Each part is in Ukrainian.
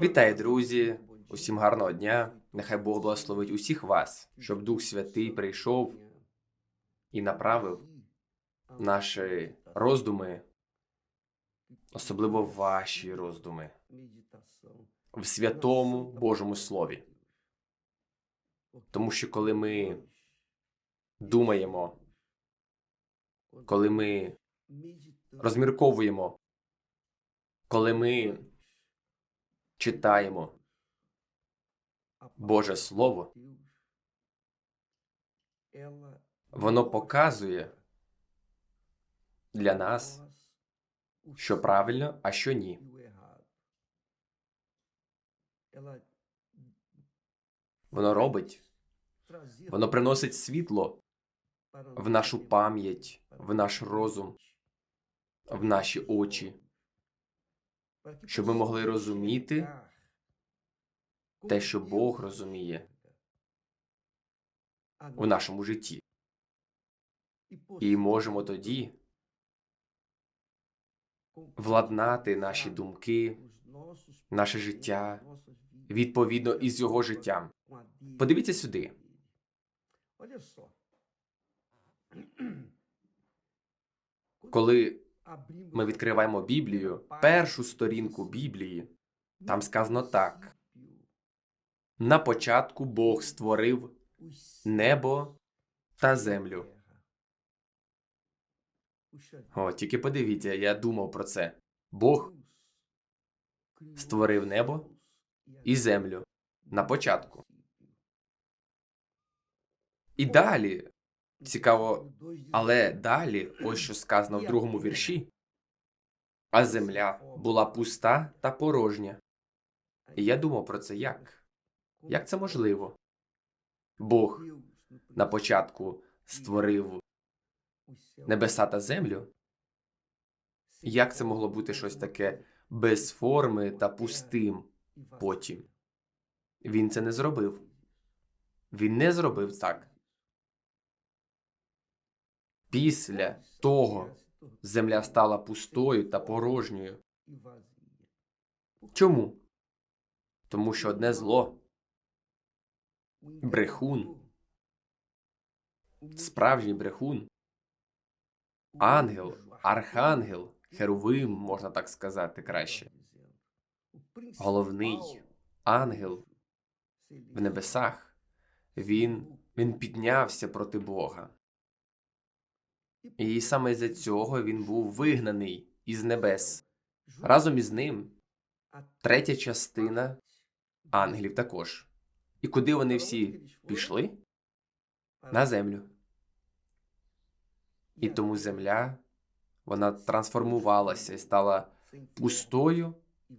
Вітаю, друзі! Усім гарного дня! Нехай Бог благословить усіх вас, щоб Дух Святий прийшов і направив наші роздуми, особливо ваші роздуми, в святому Божому Слові. Тому що коли ми думаємо, коли ми розмірковуємо, коли ми читаємо Боже Слово, воно показує для нас, що правильно, а що ні. Воно робить, воно приносить світло в нашу пам'ять, в наш розум, в наші очі, щоб ми могли розуміти те, що Бог розуміє у нашому житті. І можемо тоді владнати наші думки, наше життя відповідно із його життям. Подивіться сюди. Коли ми відкриваємо Біблію, першу сторінку Біблії, там сказано так: на початку Бог створив небо та землю. О, тільки подивіться, я думав про це. Бог створив небо і землю на початку. І далі цікаво, але далі, ось що сказано в другому вірші. А земля була пуста та порожня. І я думав про це як? Як це можливо? Бог на початку створив небеса та землю. Як це могло бути щось таке без форми та пустим потім? Він це не зробив. Він не зробив так. Після того земля стала пустою та порожньою. Чому? Тому що одне зло, брехун, справжній брехун, ангел, архангел, херувим, можна так сказати краще, головний ангел в небесах, він, він піднявся проти Бога. І саме за цього він був вигнаний із небес. Разом із ним третя частина ангелів також. І куди вони всі пішли? На землю. І тому земля вона трансформувалася і стала пустою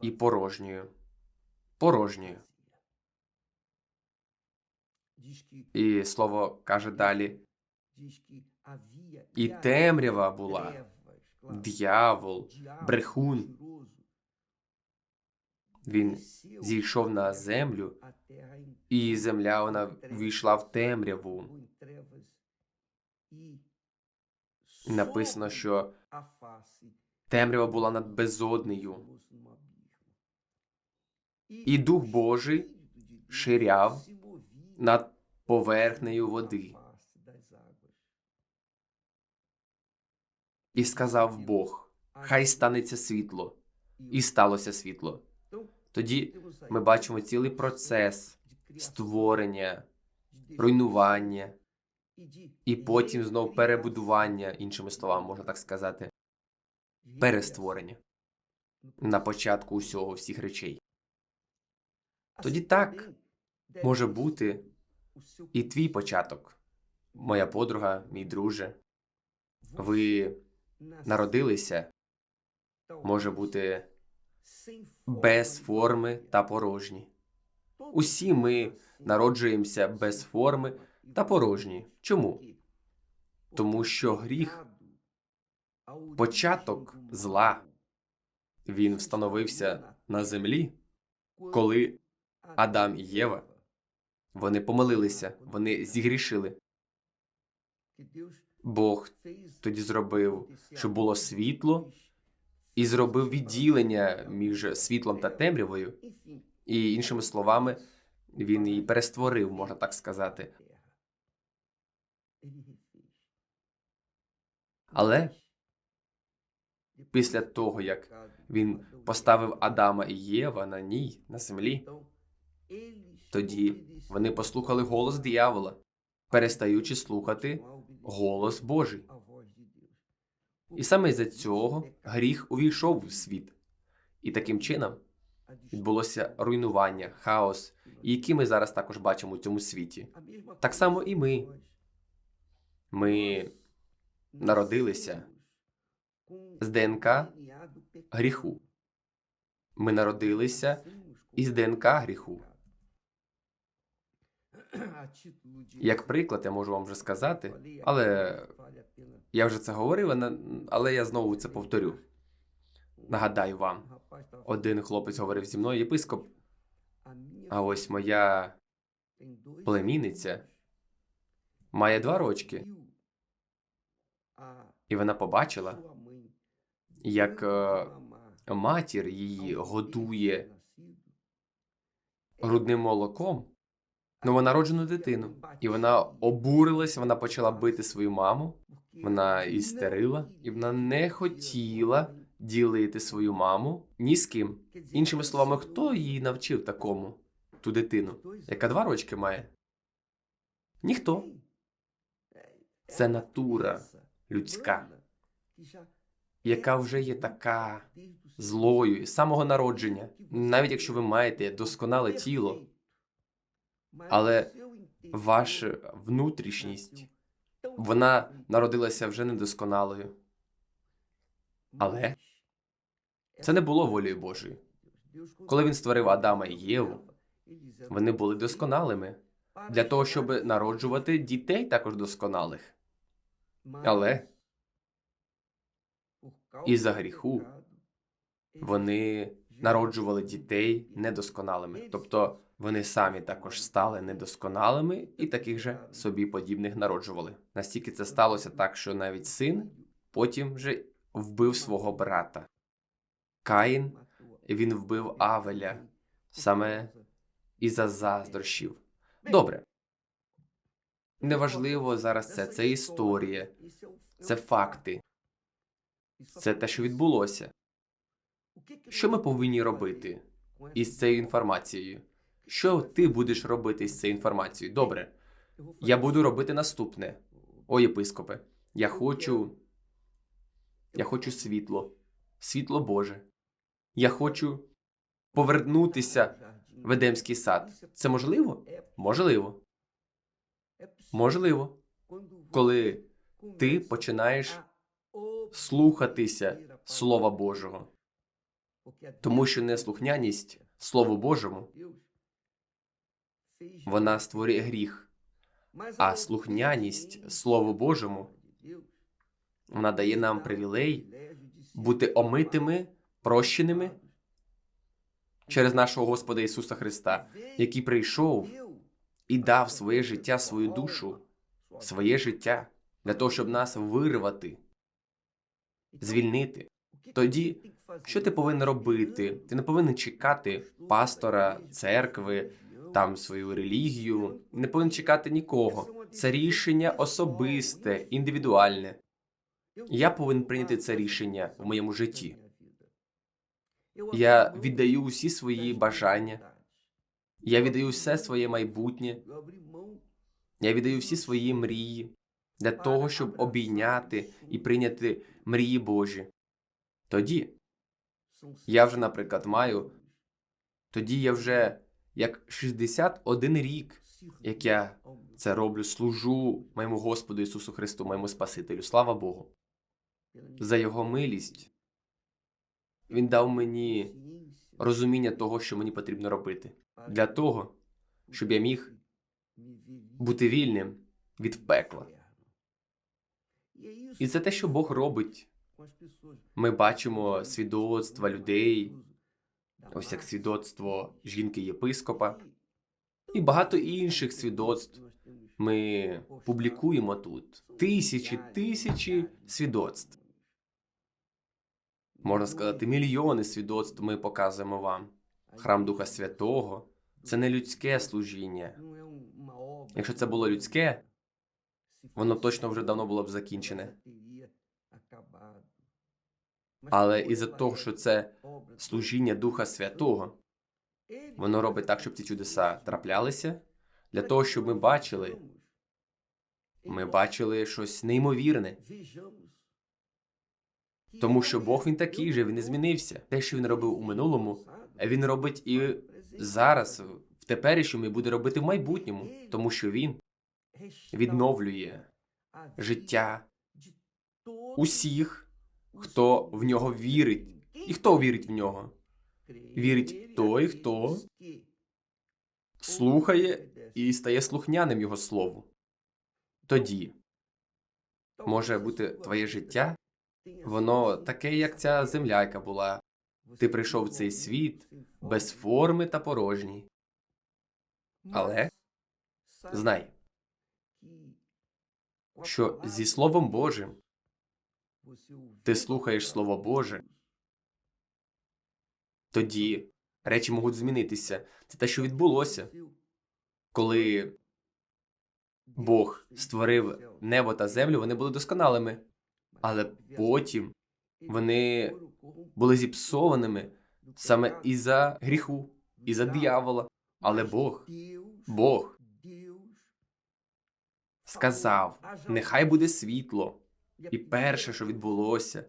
і порожньою. Порожньою. І слово каже далі: і темрява була, дьявол, брехун. Він зійшов на землю, і земля вона війшла в темряву. Написано, що темрява була над безоднею, і Дух Божий ширяв над поверхнею води. І сказав Бог: Хай станеться світло, і сталося світло. Тоді ми бачимо цілий процес створення, руйнування і потім знов перебудування, іншими словами, можна так сказати, перестворення на початку усього всіх речей. Тоді так може бути і твій початок, моя подруга, мій друже. Ви народилися, може бути без форми та порожні. Усі ми народжуємося без форми та порожні. Чому? Тому що гріх, початок зла, він встановився на землі, коли Адам і Єва вони помилилися, вони зігрішили. Бог тоді зробив, щоб було світло, і зробив відділення між світлом та темрявою, і іншими словами, він її перестворив, можна так сказати. Але після того, як він поставив Адама і Єва на ній, на землі, тоді вони послухали голос диявола, перестаючи слухати голос Божий. І саме з-за цього гріх увійшов в світ. І таким чином відбулося руйнування, хаос, які ми зараз також бачимо у цьому світі. Так само і ми. Ми народилися з ДНК гріху. Ми народилися із ДНК гріху. Як приклад, я можу вам вже сказати, але я вже це говорив, але я знову це повторю. Нагадаю вам, один хлопець говорив зі мною, єпископ, а ось моя племінниця має два рочки, і вона побачила, як е, матір її годує грудним молоком новонароджену дитину. І вона обурилась, вона почала бити свою маму, вона істерила, і вона не хотіла ділити свою маму ні з ким. Іншими словами, хто її навчив такому, ту дитину, яка два рочки має? Ніхто. Це натура людська, яка вже є така злою з самого народження, навіть якщо ви маєте досконале тіло, але ваша внутрішність, вона народилася вже недосконалою. Але це не було волею Божою. Коли він створив Адама і Єву, вони були досконалими для того, щоб народжувати дітей також досконалих. Але із-за гріху вони народжували дітей недосконалими, тобто вони самі також стали недосконалими і таких же собі подібних народжували. Настільки це сталося так, що навіть син потім вже вбив свого брата. Каїн він вбив Авеля саме із-за заздрощів. Добре. Неважливо зараз це, це історія, це факти, це те, що відбулося. Що ми повинні робити із цією інформацією? Що ти будеш робити з цією інформацією? Добре, я буду робити наступне. О, єпископе, я хочу. Я хочу світло, світло Боже. Я хочу повернутися в Едемський сад. Це можливо? Можливо. Можливо. Коли ти починаєш слухатися Слова Божого. Тому що неслухняність Слову Божому вона створює гріх, а слухняність Слову Божому вона дає нам привілей бути омитими, прощеними через нашого Господа Ісуса Христа, який прийшов і дав своє життя, свою душу, своє життя для того, щоб нас вирвати, звільнити. Тоді, що ти повинен робити? Ти не повинен чекати пастора, церкви, там свою релігію, не повинен чекати нікого. Це рішення особисте, індивідуальне. Я повинен прийняти це рішення в моєму житті. Я віддаю усі свої бажання, я віддаю все своє майбутнє, я віддаю всі свої мрії для того, щоб обійняти і прийняти мрії Божі. Тоді я вже, наприклад, маю, тоді я вже як 61 рік, як я це роблю, служу моєму Господу Ісусу Христу, моєму Спасителю. Слава Богу. За Його милість Він дав мені розуміння того, що мені потрібно робити, для того, щоб я міг бути вільним від пекла. І це те, що Бог робить. Ми бачимо свідоцтва людей, ось як свідоцтво жінки-єпископа, і багато інших свідоцтв ми публікуємо тут. Тисячі, тисячі свідоцтв. Можна сказати, мільйони свідоцтв ми показуємо вам. Храм Духа Святого це не людське служіння. Якщо це було людське, воно точно вже давно було б закінчене. Але із-за того, що це служіння Духа Святого, воно робить так, щоб ці чудеса траплялися, для того, щоб ми бачили, ми бачили щось неймовірне. Тому що Бог він такий же, він не змінився. Те, що він робив у минулому, він робить і зараз, в теперішньому, і буде робити в майбутньому, тому що він відновлює життя усіх, хто в нього вірить. І хто вірить в нього? Вірить той, хто слухає і стає слухняним його слову. Тоді може бути твоє життя, воно таке, як ця земля, яка була. Ти прийшов в цей світ без форми та порожній. Але знай, що зі Словом Божим ти слухаєш Слово Боже, тоді речі можуть змінитися. Це те, що відбулося, коли Бог створив небо та землю, вони були досконалими, але потім вони були зіпсованими саме із-за гріху, із-за диявола. Але Бог, Бог сказав: нехай буде світло. І перше, що відбулося,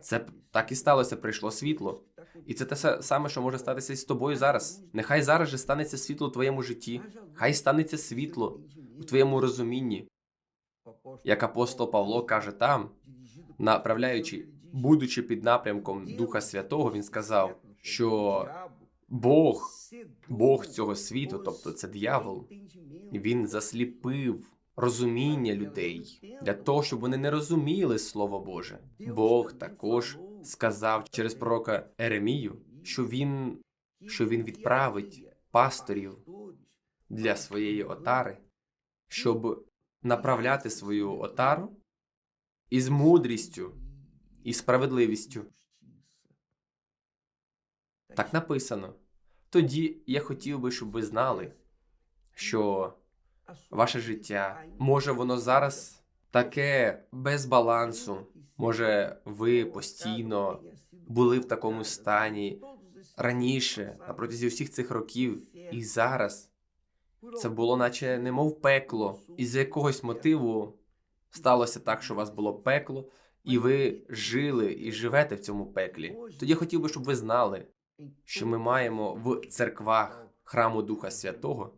це так і сталося, прийшло світло. І це те саме, що може статися і з тобою зараз. Нехай зараз же станеться світло в твоєму житті, хай станеться світло у твоєму розумінні. Як апостол Павло каже там, направляючи, будучи під напрямком Духа Святого, він сказав, що Бог, Бог цього світу, тобто це диявол, він засліпив розуміння людей для того, щоб вони не розуміли Слово Боже. Бог також сказав через пророка Еремію, що він, що він відправить пасторів для своєї отари, щоб направляти свою отару із мудрістю і справедливістю. Так написано. Тоді я хотів би, щоб ви знали, що ваше життя може воно зараз таке без балансу. Може, ви постійно були в такому стані раніше, на протязі всіх цих років, і зараз це було, наче немов пекло. Із якогось мотиву сталося так, що у вас було пекло, і ви жили і живете в цьому пеклі. Тоді я хотів би, щоб ви знали, що ми маємо в церквах храму Духа Святого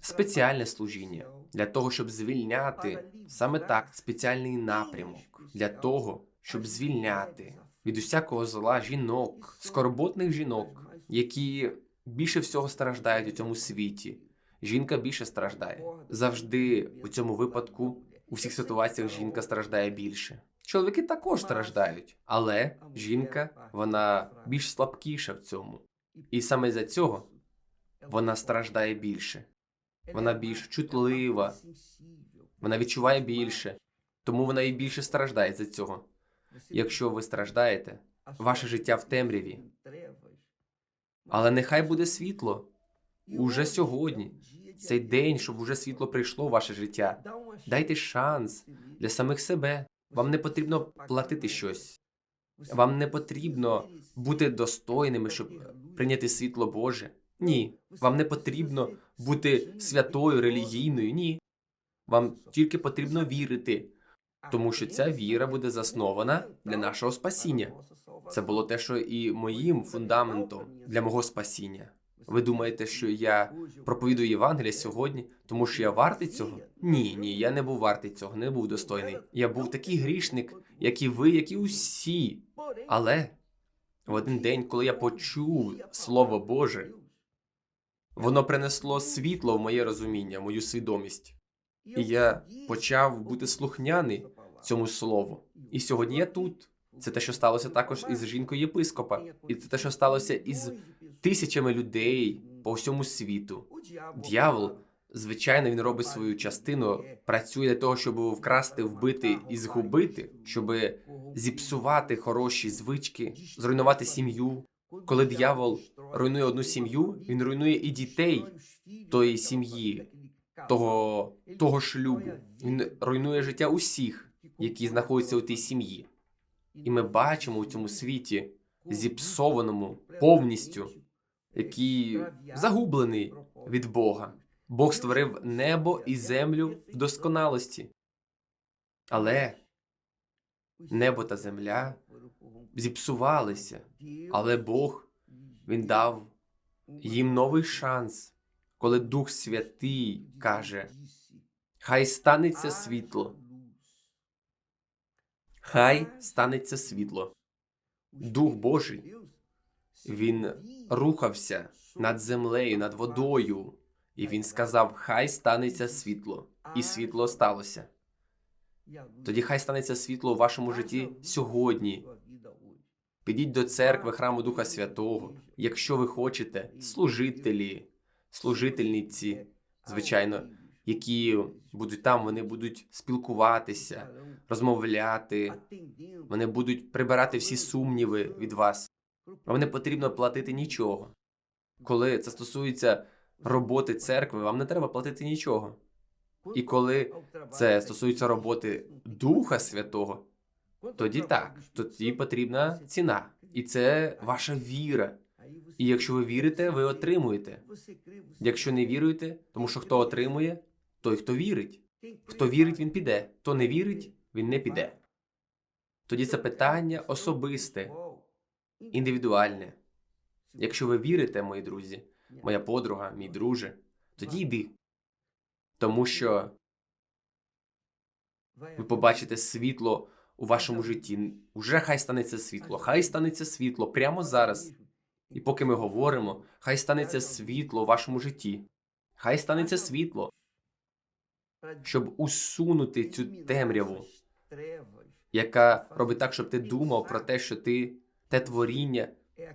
спеціальне служіння для того, щоб звільняти саме так спеціальний напрямок для того, щоб звільняти від усякого зла жінок, скорботних жінок, які більше всього страждають у цьому світі. Жінка більше страждає. Завжди у цьому випадку у всіх ситуаціях жінка страждає більше. Чоловіки також страждають, але жінка вона більш слабкіша в цьому, і саме за цього вона страждає більше. Вона більш чутлива, вона відчуває більше, тому вона і більше страждає за цього. Якщо ви страждаєте, ваше життя в темряві, але нехай буде світло уже сьогодні, цей день, щоб уже світло прийшло в ваше життя. Дайте шанс для самих себе. Вам не потрібно платити щось. Вам не потрібно бути достойними, щоб прийняти світло Боже. Ні, вам не потрібно бути святою, релігійною. Ні. Вам тільки потрібно вірити, тому що ця віра буде заснована для нашого спасіння. Це було те, що і моїм фундаментом для мого спасіння. Ви думаєте, що я проповідую Євангелія сьогодні, тому що я вартий цього? Ні, ні, я не був вартий цього, не був достойний. Я був такий грішник, як і ви, як і усі. Але в один день, коли я почув Слово Боже, воно принесло світло в моє розуміння, мою свідомість. І я почав бути слухняний цьому слову. І сьогодні я тут. Це те, що сталося також із жінкою єпископа, і це те, що сталося із тисячами людей по всьому світу. Д'явол Звичайно, він робить свою частину, працює для того, щоб вкрасти, вбити і згубити, щоб зіпсувати хороші звички, зруйнувати сім'ю. Коли диявол руйнує одну сім'ю, він руйнує і дітей тої сім'ї, того, того шлюбу. Він руйнує життя усіх, які знаходяться у тій сім'ї. І ми бачимо у цьому світі зіпсованому повністю, який загублений від Бога. Бог створив небо і землю в досконалості. Але небо та земля зіпсувалися, але Бог він дав їм новий шанс, коли Дух Святий каже: Хай станеться світло, хай станеться світло. Дух Божий він рухався над землею, над водою, і він сказав: Хай станеться світло, і світло сталося. Тоді хай станеться світло у вашому житті сьогодні. Підіть до церкви храму Духа Святого, якщо ви хочете, служителі, служительниці, звичайно, які будуть там, вони будуть спілкуватися, розмовляти, вони будуть прибирати всі сумніви від вас. Вам не потрібно платити нічого. Коли це стосується роботи церкви, вам не треба платити нічого. І коли це стосується роботи Духа Святого, тоді так, тоді потрібна ціна. І це ваша віра. І якщо ви вірите, ви отримуєте. Якщо не віруєте, тому що хто отримує, той, хто вірить. Хто вірить, він піде. Хто не вірить, він не піде. Тоді це питання особисте, індивідуальне. Якщо ви вірите, мої друзі, моя подруга, мій друже, тоді йди. Тому що ви побачите світло у вашому житті. Уже хай станеться світло, хай станеться світло прямо зараз. І поки ми говоримо, хай станеться світло у вашому житті. Хай станеться світло, щоб усунути цю темряву, яка робить так, щоб ти думав про те, що ти те творіння,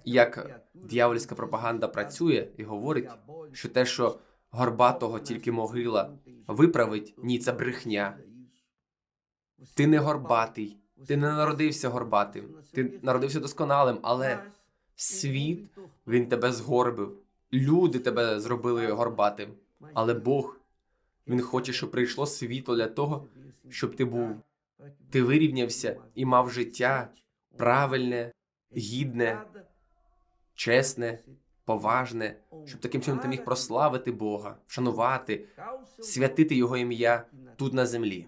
як дьявольська пропаганда працює і говорить, що те, що горбатого тільки могила виправить, ні, це брехня. Ти не горбатий, ти не народився горбатим, ти народився досконалим, але світ він тебе згорбив. Люди тебе зробили горбатим. Але Бог він хоче, щоб прийшло світло для того, щоб ти був, ти вирівнявся і мав життя правильне, гідне, чесне, поважне, щоб таким чином ти міг прославити Бога, вшанувати, святити Його ім'я тут на землі.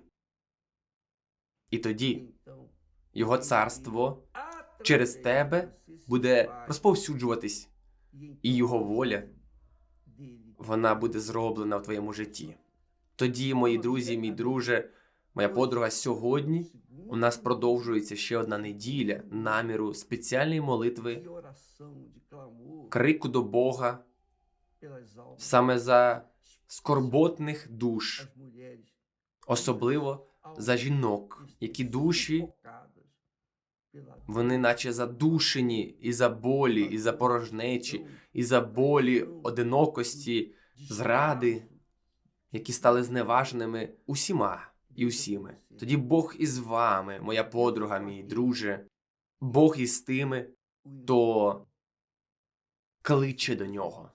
І тоді Його царство через тебе буде розповсюджуватись, і Його воля вона буде зроблена в твоєму житті. Тоді, мої друзі, мій друже, моя подруга, сьогодні у нас продовжується ще одна неділя наміру спеціальної молитви, крику до Бога саме за скорботних душ, особливо за жінок, які душі вони наче задушені і за болі, і за порожнечі, і за болі одинокості, зради, які стали зневаженими усіма і усіми. Тоді Бог із вами, моя подруга, мій друже, Бог із тими, хто кличе до нього.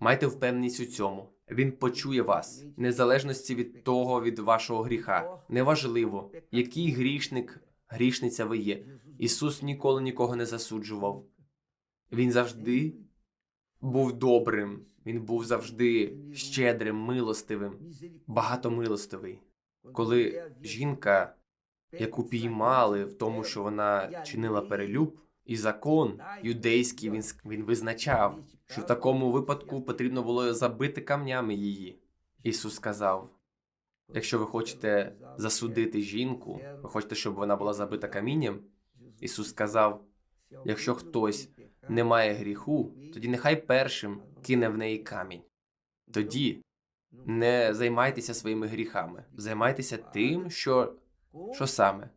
Майте впевненість у цьому. Він почує вас, незалежності від того, від вашого гріха. Неважливо, який грішник, грішниця ви є. Ісус ніколи нікого не засуджував. Він завжди був добрим, він був завжди щедрим, милостивим, багатомилостивий. Коли жінка, яку піймали в тому, що вона чинила перелюб, і закон юдейський він, він визначав, що в такому випадку потрібно було забити камнями її. Ісус сказав: якщо ви хочете засудити жінку, ви хочете, щоб вона була забита камінням. Ісус сказав: якщо хтось не має гріху, тоді нехай першим кине в неї камінь. Тоді не займайтеся своїми гріхами, займайтеся тим, що, що саме,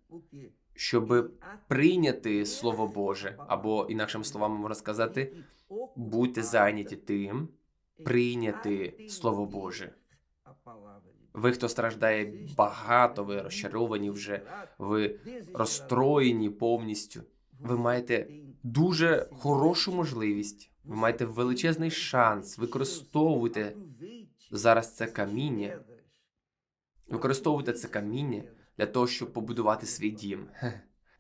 щоб прийняти Слово Боже, або інакшими словами можна сказати, будьте зайняті тим, прийняти Слово Боже, Ви, хто страждає багато, ви розчаровані вже, ви розстроєні повністю. Ви маєте дуже хорошу можливість. Ви маєте величезний шанс. Використовуйте зараз це каміння. Використовуйте це каміння для того, щоб побудувати свій дім.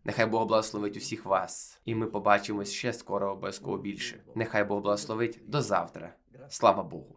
Нехай Бог благословить усіх вас, і ми побачимось ще скоро обов'язково більше. Нехай Бог благословить до завтра. Слава Богу.